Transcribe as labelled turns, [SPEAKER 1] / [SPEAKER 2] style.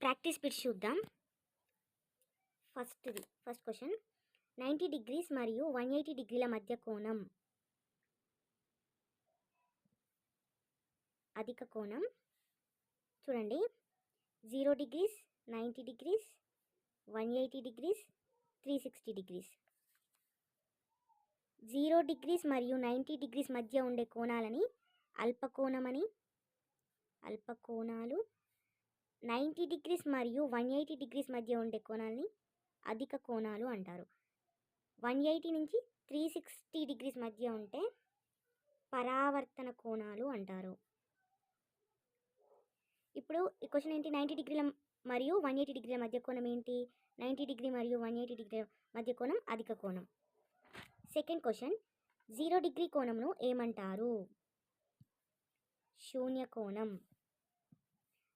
[SPEAKER 1] Practice bits చూద్దాం. ఫస్ట్ది first question. Ninety degrees మరియు వన్ ఎయిటీ డిగ్రీల మధ్య కోణం. అధిక కోణం. చూడండి. Zero degrees ninety degrees one eighty degrees three sixty degrees. Zero degrees మరియు నైంటీ డిగ్రీస్ మధ్య ఉండే కోణాలని అల్పకోణమని అల్పకోణాలు నైంటీ డిగ్రీస్ మరియు వన్ ఎయిటీ డిగ్రీస్ మధ్య ఉండే కోణాలని అధిక కోణాలు అంటారు. వన్ ఎయిటీ నుంచి త్రీ సిక్స్టీ డిగ్రీస్ మధ్య ఉంటే పరావర్తన కోణాలు అంటారు. ఇప్పుడు ఈ క్వశ్చన్ ఏంటి? నైంటీ డిగ్రీల మరియు వన్ ఎయిటీ డిగ్రీల మధ్య కోణం ఏంటి? నైంటీ డిగ్రీ మరియు వన్ ఎయిటీ డిగ్రీల మధ్య కోణం అధిక కోణం. Second question. జీరో డిగ్రీ కోణంను ఏమంటారు? శూన్య కోణం.